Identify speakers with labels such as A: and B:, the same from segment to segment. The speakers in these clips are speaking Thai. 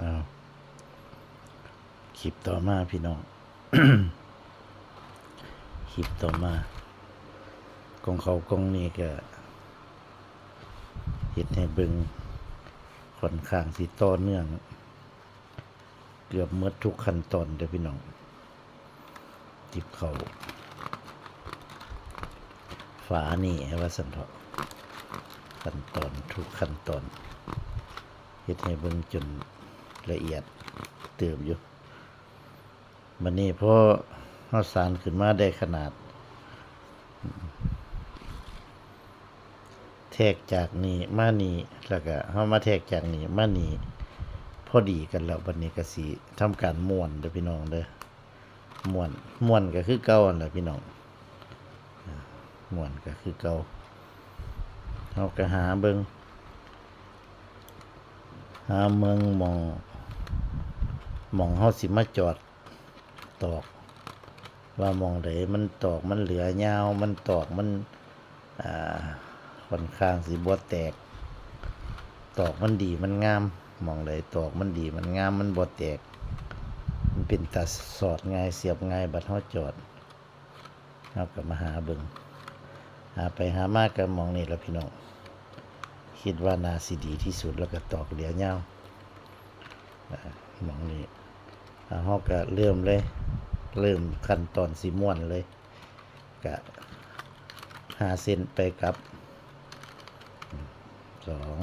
A: เอาคลิปต่อมาพี่น้องคลิปต่อมากองเขากองนี้ก็เห็ดให้เบิงค่อนข้างสิต่อเนื่อง เกือบเมื่อทุกขั้นตอนเด้อพี่น้องจิบเขาฝานี่ว่าสันเถาะขั้นตอนทุกขั้นตอนเฮ็ดให้เบิงจน ละเอียดเติมอยู่มันนี่พอเฮาสารขึ้นมาได้ขนาด แทกจากนี้มานี่แล้วก็เฮามาแทกจากนี้มานี่พอดีกันแล้วบัดนี้ก็สิทำการม้วนเด้อพี่น้องเด้อม้วนม้วนก็คือเก่าแหละพี่น้องอ่าม้วนก็คือเก่าเฮาก็หาเบิ่งหาเมืองมอง มองเฮาสิมาจอดตอก ว่าหมองใดมันตอกมันเหลือยาว มันตอกมันอ่าค่อนข้างสีบวแตก ตอกมันดีมันงามมองเลยตอกมันดีมันงามมันบวแตก มันเป็นตาสอดง่ายเสียบง่ายบัดเฮาจอดเอากับมาหาเบิงหาไปหามากกับมองนี่ล้วพี่น้องคิดว่านาสิดีที่สุดแล้วก็ตอกเหลียวยาวมองนี่อ่ เฮาก็เริ่มเลย เริ่มขั้นตอนสีม่วนเลยก็หาเส้นไปกับสอง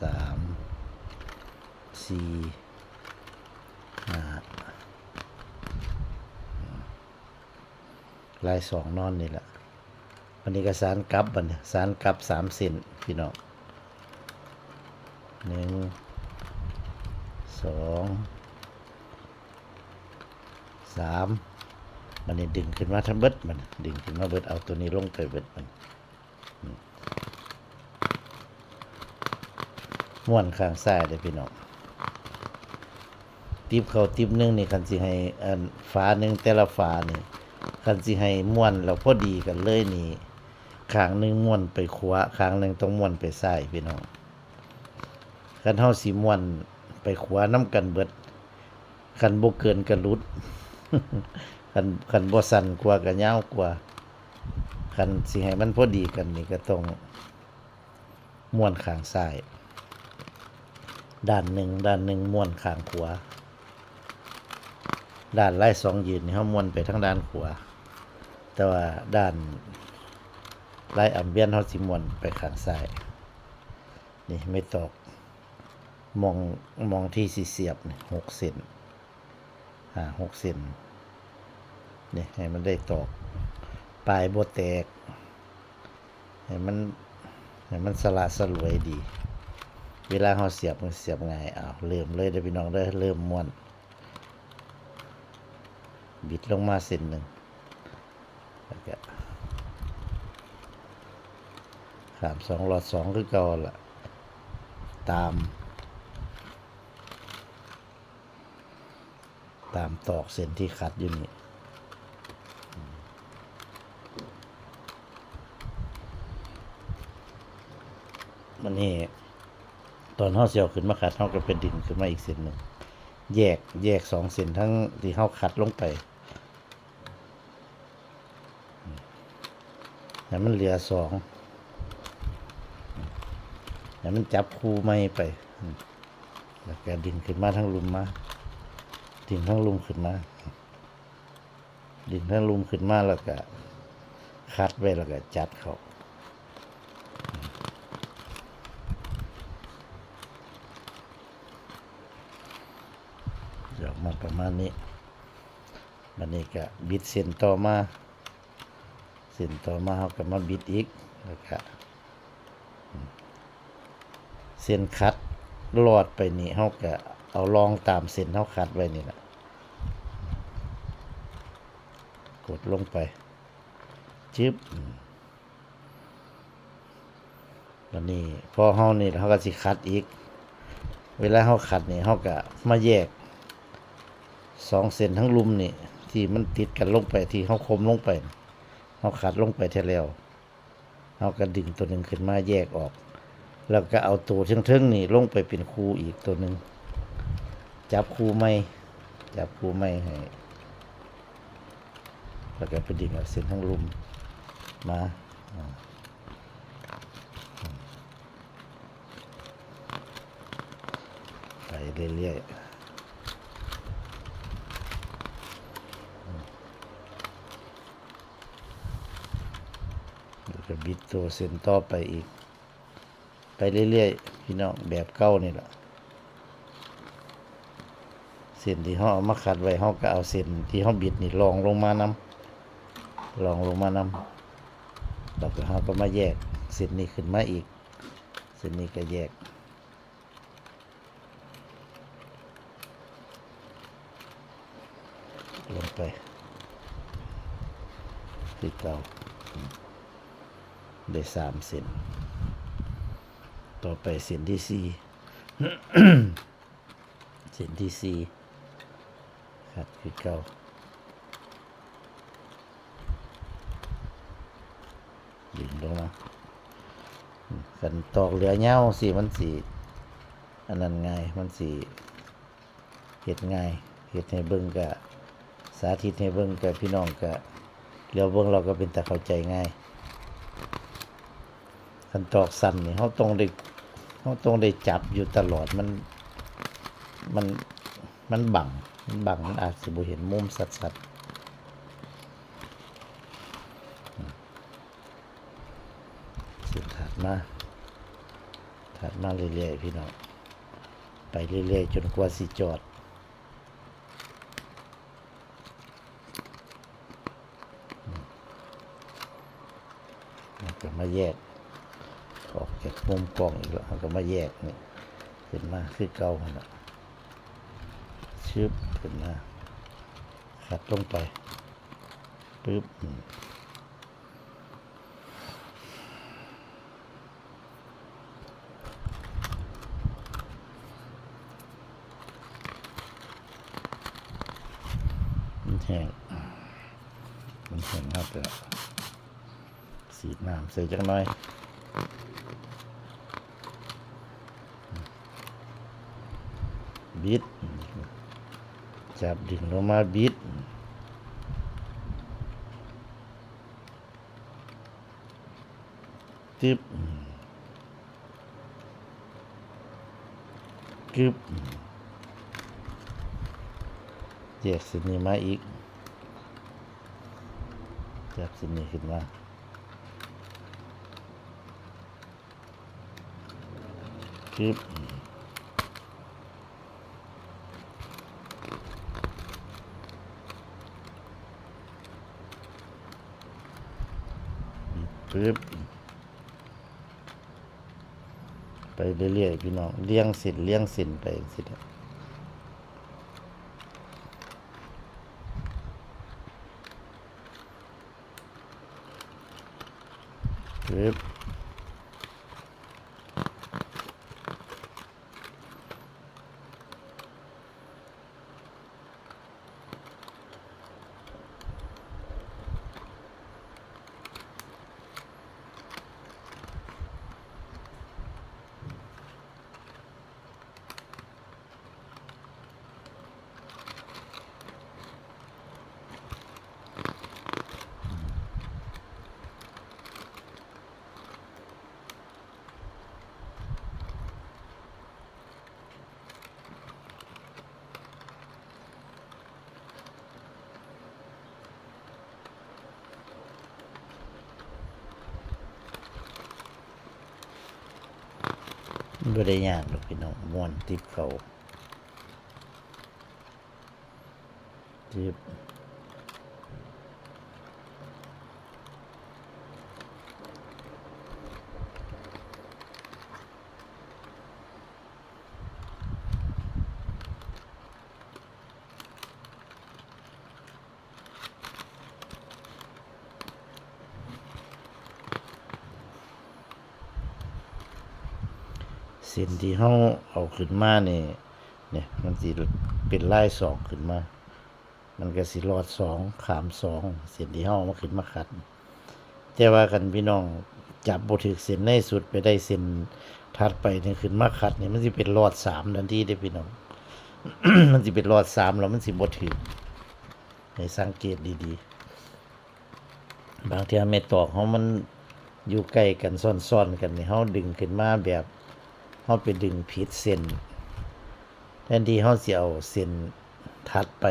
A: สามสี่ห้าลายสองนอนนี่แหละวันนี้ก็สารกลับบันสารกลับสามเซนพี่น้องหนึ่ง สองสามมันนี่ดึงขึ้นมาทั้งเบิดมัน ดึงขึ้นมาเบิดเอาตัวนี้ลงไปเบิดมันม้วนข้างซ้ายเลยพี่น้องติบเขาติบหนึงนี่คันสิให้อันฝาหนึ่งแต่ละฝานี่คันสิให้ม้วนแล้วพอดีกันเลยนี่ข้างหนึงม้วนไปขวาข้างหนึงต้องม้วนไปซ้ายพี่น้องคันเฮาสิม้วน ไปขวานํกันเบิดคันบ่เกินกันรุดคันคันบ่สั่นกว่าก็ยาวกว่าคันสิให้มันพอดีกันนี่ก็ต้องม้วนข้างซ้ายด้านหนึ่งด้านหนึ่งม้วนข้างขวาด้านไล่สองยืนนี่เขาม้วนไปทั้งด้านขวาแต่ว่าด้านไล่อัมเบียนเขาสิม้วนไปข้างซ้ายนี่ไม่ตก มองมองที่สีเสียบนี่หกเซนอ่าหกเซนเนี่ยให้มันได้ตอกปลายโบแตกให้มันให้มันสละสลวยดี เวลาเขาเสียบมันเสียบไงายอ้าวเริ่มเลยเด้พี่น้องเด้เริ่มม้วน บิดลงมาเส้นหนึ่งแล้วก็ขามสองหลอดสองคือเก่าละตาม ตามตอกเส้นที่ขัดอยู่นี่มันนี่ตอนเฮาเสียวขึ้นมาขัดเฮาก็เป็นดินขึ้นมาอีกเส้นหนึ่งแยกแยกสองเส้นทั้งที่เฮาขัดลงไปให้มันเหลือสองให้มันจับคู่ไม่ไป แล้วก็ดินขึ้นมาทั้งลุมมา ดินทั้งลุมขึ้นมา ดินทั้งลุมขึ้นมาแล้วก็คัดไว้แล้วก็จัดเขาเดี๋ยวมาประมาณนี้บันนี้ก็บิดเส้นต่อมา เส้นต่อมาเขาก็มาบิดอีกแล้วก็เส้นคัดลอดไปนี่เขาก็เอาลองตามเส้นเขาคัดไว้นี่แหละ กดลงไปจึ๊บอืมวันนี้พอเขานี่เขาก็สิคัดอีก เวลาเขาขัดนี่เขาก็มาแยกสองเส้นทั้งลุมนี่ ที่มันติดกันลงไปที่เขาคมลงไปเขาขัดลงไปเท่าแล้วเขาก็ดึงตัวหนึ่งขึ้นมาแยกออก แล้วก็เอาตัวเทิงๆนี่ลงไปเป็นครูอีกตัวหนึ่งจับครูไม่จับครูไม่ให้ แล้วก็ไปดึงเอาเส้นทั้งลุมมาไปเรื่อยๆแล้วก็บิดตัวเส้นต่อไปอีก ไปเรื่อยๆ พี่น้องแบบเก้านี่แหละเส้นที่เขาเอามาขัดไว้เขาก็เอาเส้นที่เขาบิดนี่ลองลงมานำ ลองลงมานำแล้วก็เขาก็มาแยกเส้นนี้ขึ้นมาอีกเส้นนี้ก็แยกลงไปที่เก้าได้สามเซนต่อไปเส้นที่สี่เส้นที่สี่ครับคือเก่าดึงลงมาอืมกั นตอกเหลือเงาสิมันสีอันนั้นง่ายมันสีเห็ดง่ายเห็ดให้เบิ่งกะสาธิตให้เบิ่งกะพี่น้องกะเลี้ยวเบิ่งเราก็เป็นแต่เข้าใจง่ายคันตอกสั้นนี่เขาต้องได้เขาต้องได้จับอยู่ตลอดมันมันมันบังมันบังมันอาจจะบ่เห็นมุมสัดสัดสิถัดมา ถัดมาเรื่อยๆพี่น้องไปเรื่อยๆจนกว่าสิจอดแล้วก็มาแยกออกจากมุมกล้องอีกแล้วเราก็มาแยกนี่ขึ้นมาคือเก่าหั่นน่ะชึบขึ้นมาขัดลงไปปึ๊บอืมมันแห้งมันแห้งครับแล้ว สีดน้ำใส่จักหน่อยบิด จับดึงลงมาบิดตึบกึบแยกสินนี้มาอีกจับสินนี้ขึ้นมา คลิปึ๊บไปเรื่อยๆพี่น้องเลี้ยงสินเลี้ยงสินไปสินบ บ่ได้ยากหรอกพี่น้องมวนติบเขาติบ ส้นที่เฮาเอาขึ้นมานี่เนี่ยมันสิเป็นลายสองขึ้นมา มันก็สิรอดสองขามสองเส้นที่เฮามาขึ้นมาขัด แต่ว่ากันพี่น้องจับบ่ถึกเส้นในสุดไปได้เส้นถัดไปนี่ขึ้นมาขัดนี่มันสิเป็นรอดสามทันทีได้พี่น้อง มันสิเป็นรอดสามแล้วมันสิบ่ถือให้สังเกตดีๆ บางทีเม็ดตอกเขามันอยู่ใกล้กันซ่อนๆกันนี่เขาดึงขึ้นมาแบบ เขาไปดึงผิดเส้นแทนที่เขาสิเอาเส้นถัดไป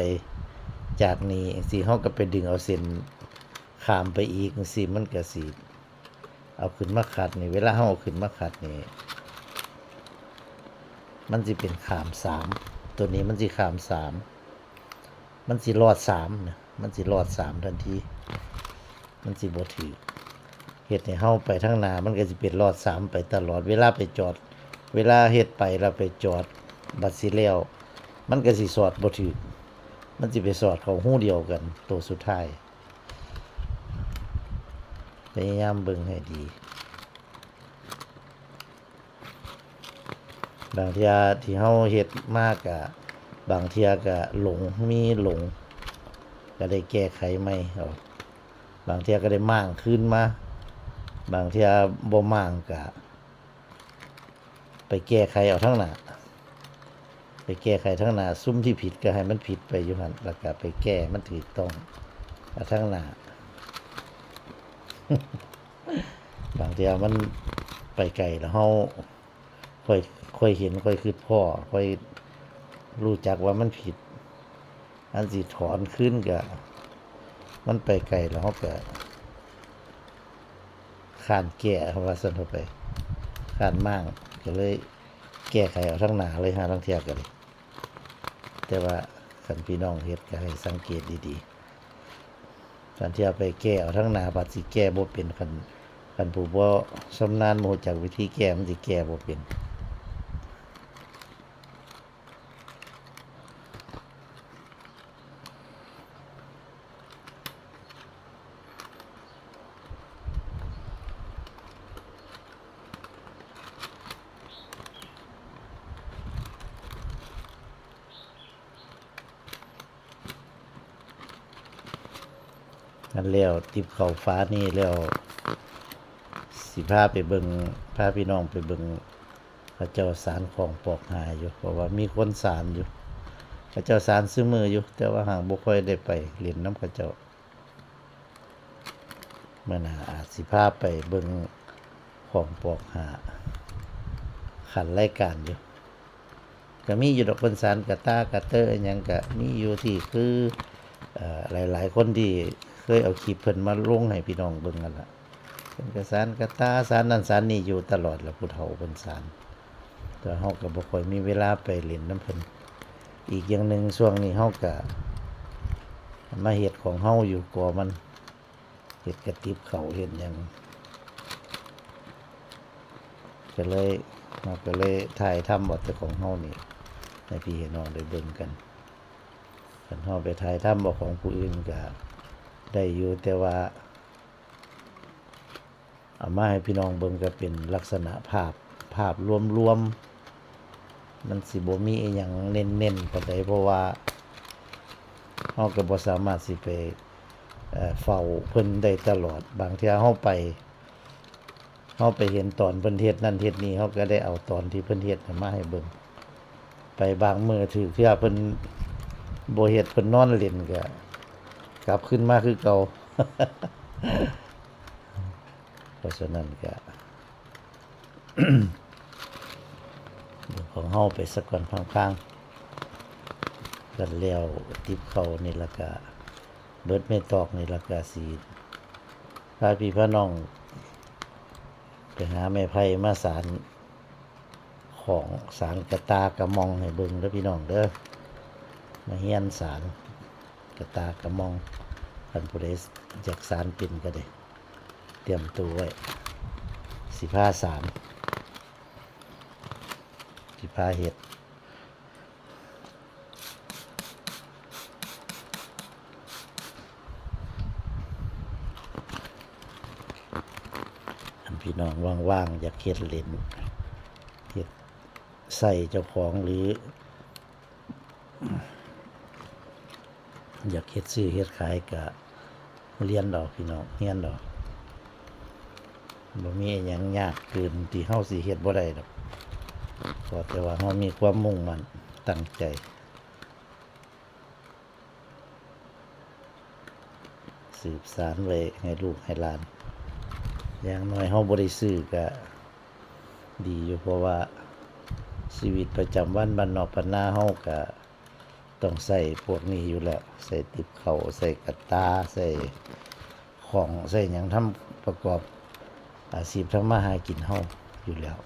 A: จากนี้สิเขาก็ไปดึงเอาเส้นขามไปอีกสิมันก็สิเอาขึ้นมาขัดนี่เวลาเขาเอาขึ้นมาขัดนี่มันสิเป็นขามสามตัวนี้มันสิขามสามมันสิรอดสามนะมันสิรอดสามทันที มันสิบถือเฮ็ดให้เฮาไปทางนามันก็สิเป็นรอดสามไปตลอดเวลาไปจอด เวลาเฮ็ดไปแล้วไปจอดบัดสิแล้วมันก็สิสอดบ่ถือมันสิไปสอดข้าหูเดียวกัน ตัวสุดท้ายพยายามเบิ่งให้ดีบางเทียที่เฮาเฮ็ดมากกะบางเทียก็หลงมีหลง ก็ได้แก้ไขใหม่เอาบางเทียก็ได้มั่างขึ้นมา บางเทียบ่มั่างกะ ไปแก้ไขเอาทั้งหน้าไปแก้ไขทั้งหน้าซุ่มที่ผิดก็ให้มันผิดไปอยู่หันแล้วก็ไปแก้มันถูกต้องเอาทั้งหน้าบางเทียมันไปไกลแล้วเฮาค่อยค่อยเห็นค่อยคิดพ่อค่อยรู้จักว่ามันผิด อันสิถอนขึ้นก็มันไปไกลแล้วเขาก็ขานแก่เขาว่าสนเข้าไปขานมั่งก็ ก็เลยแก้ไขเอาทั้งหนาเลยฮะทั้งเทียกันเลยแต่ว่าสันพี่น้องเฮ็ดก็ให้สังเกตดีๆสันเทียไปแก้เอาทั้งหนาบัดสิแก้บ่เป็นคันคันผู้บ่ชำนาญโมจากวิธีแก้มันสิแก้บ่เป็น นั่นแล้วติบเขาฟ้านี่แล้วสิพาไปเบิงพาพี่น้องไปเบิงพระเจ้าสารของปอกหาอยู่เพราะว่ามีคนสารอยู่พระเจ้าสารซื้อมืออยู่ แต่ว่าห่างบุค่อยได้ไปเรียนน้ำพระเจ้าเมื่อนาอาจสิพาไปเบิงของปอกหา ขันรายการอยู่ก็มีอยู่ดอกคนสารกะตากะเตอร์อิหยังกะมีอยู่ที่คืออหลาย ๆ คนที่ ยเอาคลิปเพิ่นมาลงให้พี่น้องเบิ่งกันละเป็นกระสานกะตาสารนั่นสารนี่อยู่ตลอดละผู้เฒ่าเพิ่นสารแต่เฮาก็บ่ค่อยมีเวลาไปเล่นน้ำเพิ่นอีกอย่างหนึ่งช่วงนี้เฮาก็มาเฮ็ดของเฮาอยู่ก่อมันเฮ็ดกระติบเขาเฮ็ดหยังก็เลยเฮาก็เลยถ่ายทำบทแต่ของเฮานี่ให้พี่ให้น้องได้เบิ่งกันคันเฮาไปถ่ายทำบอของผู้อื่นก็ ได้อยู่แต่ว่าเอามาให้พี่น้องเบิ่งก็เป็นลักษณะภาพภาพรวมๆมันสิบ่มีอีหยังเน้นๆปานใดเพราะว่าเฮาก็บ่สามารถสิไปเอ่อเฝ้าเพิ่นได้ตลอด บางเที่ยเฮาไปเฮาไปเห็นตอนเพิ่นเฮ็ดนั่นเฮ็ดนี่เฮาก็ได้เอาตอนที่เพิ่นเฮ็ดมาให้เบิ่งไปบางมื้อถือเทื่อเพิ่นโบเฮ็ดเพิ่นนอนเล่นก็ กลับขึ้นมากคือเก่าเพราะฉะนั้นก็ของเฮาไปสักก่อนพังๆกันแล้วติบเขานี่ล้วก็เบิดไม่ตอกนี่ล้วก็สิพาพี่พาน้อง ไปหาแม่ไผ่มาสารของสารกระตากระมองให้เบิ่งเด้อพี่น้องเด้อมาเฮียนสาร กระตากระมองพันผู้ใดจากสารเป็นก็ได้เตรียมตัวไว้สิผ้าสารสิผ้าเห็ดอันพี่น้องว่างๆอยากเฮ็ดเล่นเฮ็ดใส่เจ้าของหรือ อยากเฮ็ดซื้อเฮ็ดขายก็เรียนดอกพี่น้องเรียนดอกบ่มีอิหยังยากเกินที่เฮาสิเฮ็ดบ่ได้ดอกขอแต่ว่าเฮามีความมุ่งมั่นตั้งใจ สืบสารไว้ให้ลูกให้หลาน อย่างน้อยเฮาบ่ได้ซื้อก็ดีอยู่เพราะว่าชีวิตประจำวันบ้านนอกบ้านนาเฮาก็ ต้องใส่พวกนี้อยู่แล้ว ใส่ติบเขาวใส่กระตา ใส่ของใส่หยังทำประกอบอาชีพทำมาหากินเฮาอยู่แล้ว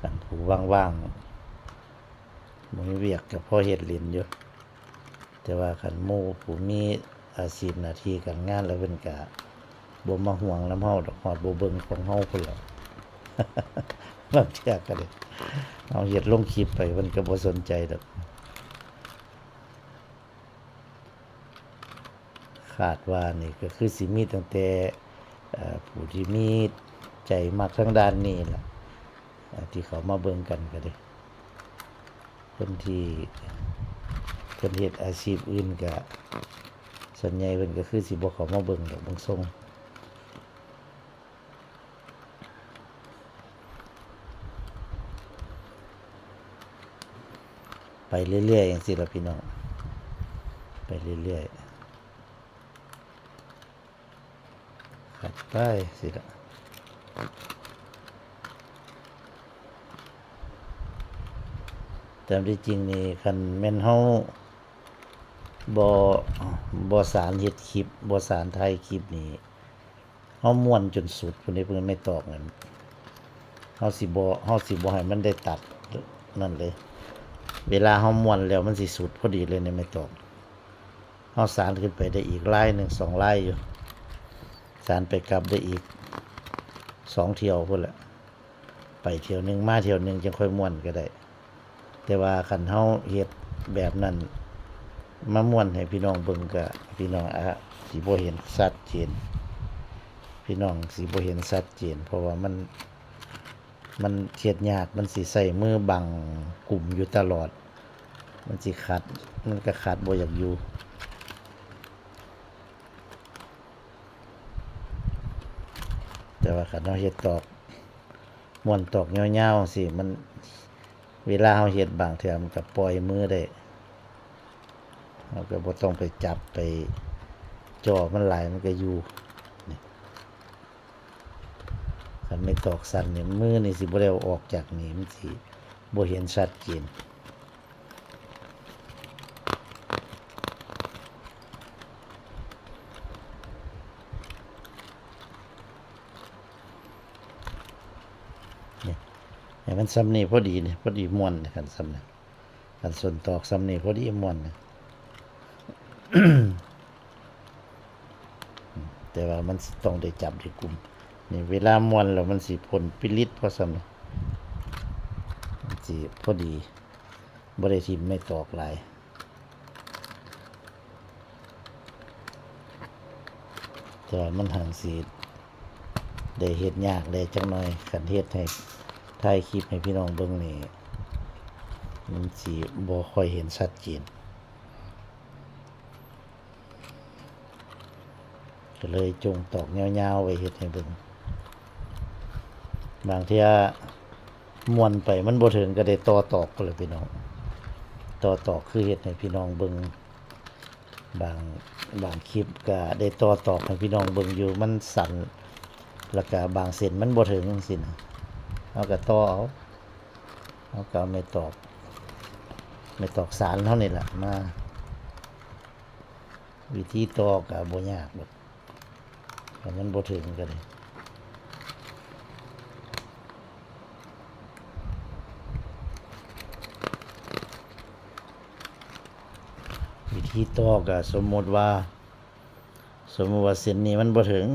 A: กันผู้ว่างๆบ่มีเวียกก็พอเฮ็ดเล่นอยู่แต่ว่าขันมู่ผู้มีอาชีพนาทีการงานแล้วเพิ่นก็บ่มาห่วงน้ำเฮาดอกฮอดบ่เบิงของเฮาพุ่นล้ว บางเทื่อก็เลยเอาเฮ็ดลงคลิปไปเพิ่นก็บ่สนใจดอกคาดว่านี่ก็คือสิมีตั้งแต่อผู้ที่มีใจมักทางด้านนี้ล่ะที่เขามาเบิ่งกันก็ได้คนที่เพิ่นเฮ็ดอาชีพอื่นก็ส่วนใหญ่เพิ่นก็คือสิบ่เขามาเบิ่งดอกบางทรง ไปเรื่อยๆจังซี่ล่ะพี่น้อง ไปเรื่อยๆขับไปสิละแต่ที่จริงนี่คันแม่นเฮาบอบอสารเฮ็ดคลิปบอสารไทยคลิปนี้เฮาม่วนจนสุดพุ่นนี้เพิ่นไม่ตอกนั่นเฮาสิบ่เฮาสิบ่ให้มันได้ตัดนั่นเลย เวลาเฮาม่วนแล้วมันสิสุดพอดีเลยในไม่ตกเฮาสารขึ้นไปได้อีกไลายหนึ่งสองไลายอยู่ สารไปกลับได้อีกสองเที่ยวพุ่นแหละไปเที่ยวหนึ่งมาเที่ยวหนึ่งจังค่อยม่วนก็ได้ แต่ว่าคันเฮาเฮ็ดแบบนั้นมาม่วนให้พี่น้องเบิ่งก็พี่น้องอะสิบ่เห็นชัดเจนพี่น้องสิบ่เห็นชัดเจนเพราะว่ามันมันเทียดยากมันสิใส่มือบังกลุ่มอยู่ตลอด มันสิขัดมันก็ขัดบ่อยากอยู่แต่ว่าคันเราเฮ็ดตอกมวนตอกยาวๆสิมัน เวลาเฮาเฮ็ดบางเทื่อมันก็ปล่อยมือได้เราก็บ่ต้องไปจับไปจ่อมันหลายมันก็อยู่นี่คันไม่ตอกสั่นเนี่ยมือนี่สิบ่ได้ออกจากนี่มันสิบ่เห็นชัดเจน มันซ้ำนี่พอดีนี่พอดีมวนนี่คันซ้ำนี่คันส่วนตอกซ้ำนี่พอดีมวนนี่แต่ว่ามันต้องได้จับได้กลุ่มนี่เวลามวนแล้วมันสิผลปิลิตพราะสำนะสิพอดีบริทิมไม่ตอกลายแต่ว่ามันห่างสีได้เฮ็ดยากได้จังหน่อยขันเฮ็ดให้ ถ่ายคลิปให้พี่น้องเบิ่งนี่มันสิบ่ค่อยเห็นชัดเจนก็เลยจงตอกยาๆไว้เฮ็ดให้เบิ่งบางเที่ยมวนไปมันบ่ถึงก็ได้ต่อตอกก็เลยพี่น้องต่อตอกคือเฮ็ดให้พี่น้องเบิ่งบางบางคลิปก็ได้ต่อตอกให้พี่น้องเบิ่งอยู่มันสั่นแล้วก็บางเส้นมันบ่ถึงจังซี่นะ เอาก็ต่อเอาเอาก็เอาไม่ตอกไม่ตอกสารเท่านี้แหละมา วิธีตอก็บ่ยากหรอกแต่มันบ่ถึงกันเลยวิธีตอก็สมมติว่า สมมติว่าเส้นนี้มันบ่ถึง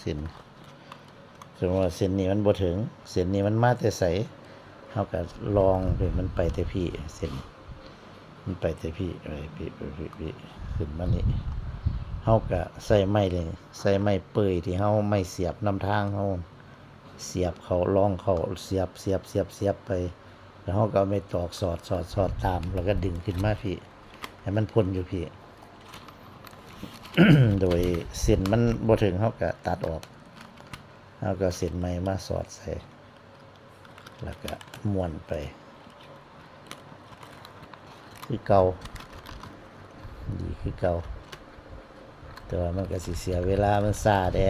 A: เส้น สมมติว่าเส้นนี้มันบ่ถึง เส้นนี้มันมาแต่ใสเฮาก็ลองไปมันไปแต่พี่เส้นมันไปแต่พี่ไปพี่ไปพี่พี่ขึ้นมานี่เฮาก็ใส่ไม้เลยใส่ไม้เปื่อยที่เฮาไม่เสียบนำทางเฮาเสียบเขาลองเขาเสียบเสียบเสียบเสียบไป แล้วเฮาก็ไม่ตอกสอดสอดสอดตาม แล้วก็ดึงขึ้นมาพี่ให้มันพ่นอยู่พี่โดยเส้นมันบ่ถึงเฮาก็ตัดออก เฮาก็เส้นใหม่มาสอดใส่ แล้วก็ม้วนไป คือเก่าดีคือเก่าแต่ว่ามันก็สิเสียเวลามันซาแด้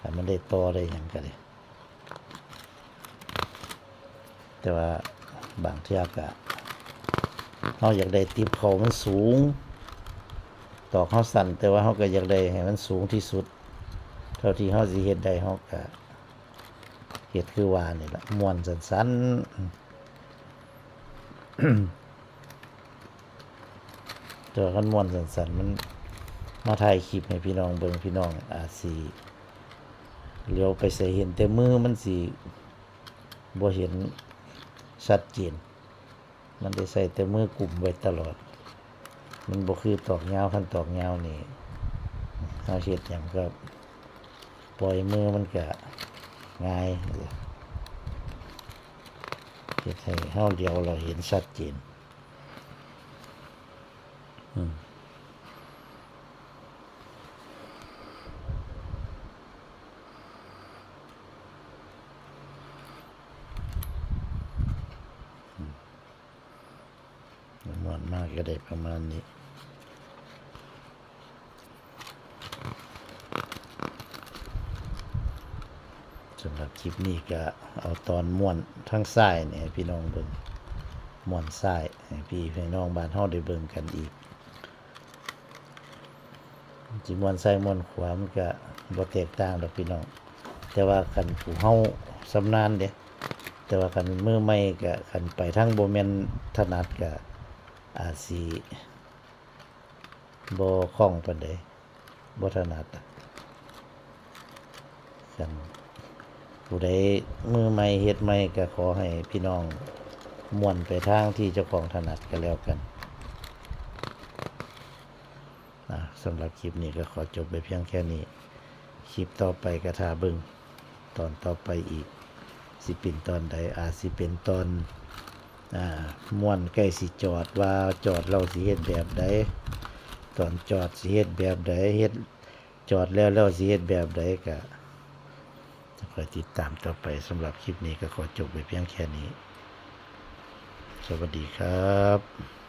A: ถ้ามันได้ต่อได้หยังก็ได้แต่ว่าบางเทื่อก็เฮาอยากได้ติบเขามันสูง ตอกเฮาสั่นแต่ว่าเฮาก็อยากได้ให้มันสูงที่สุด เท่าที่เฮาสิเฮ็ดได้เฮาก็เฮ็ดคือว่านี่ละม่วนสั้นๆตัวคันม่วนสั้นๆมันมาถ่ายคลิปให้พี่น้องเบิ่งพี่น้องอาจสิเลี้ยวไปใส่เห็นแต่มือมันสิบ่เห็นชัดเจนมันได้ใส่แต่มือกลุ่มไว้ตลอด มันบ่คือตอกยาวคันตอกยาวนี่เฮาเฮ็ดหยังก็ ปล่อยมือมันก็ง่ายเฮ็ดให้เฮาเดียวเราเห็นชัดเจนอืมม่วนมากก็ได้ประมาณนี้ สำหรับ คลิปนี้ก็เอาตอนม่วนทั้งซ้เนี่ยพี่น้องเบิ่งม่วนซ้ายให้พี่พี่น้องบ้านเฮาได้เบิ่งกันอีกจิม่วนซ้ม่วนขวามันก็บ่แตกต่างดอกพี่น้อง แต่ว่าคันผู้เฮาสำนาญเด้แต่ว่าคันมือใหม่ก็คันไปทางบ่แม่นถนัดก็อาจสิบ่คล่องปานใดบ่ถนัดอะคัน ผู้ใดมือใหม่เฮ็ดใหม่ก็ขอให้พี่น้องม่วนไปทางที่เจ้าของถนัดกันแล้วกันนะสำหรับคลิปนี้ก็ขอจบไปเพียงแค่นี้ คลิปต่อไปก็ท่าบิ่งตอนต่อไปอีก สิเป็นตอนใดอาจสิเป็นตอนอ่าม่วนใกล้สิจอดว่าจอดเราสิเฮ็ดแบบใดตอนจอดสิเฮ็ดแบบใดเฮ็ดจอดแล้วเราสิเฮ็ดแบบใดก็ คอยติดตามต่อไปสำหรับคลิปนี้ก็ขอจบไปเพียงแค่นี้ สวัสดีครับ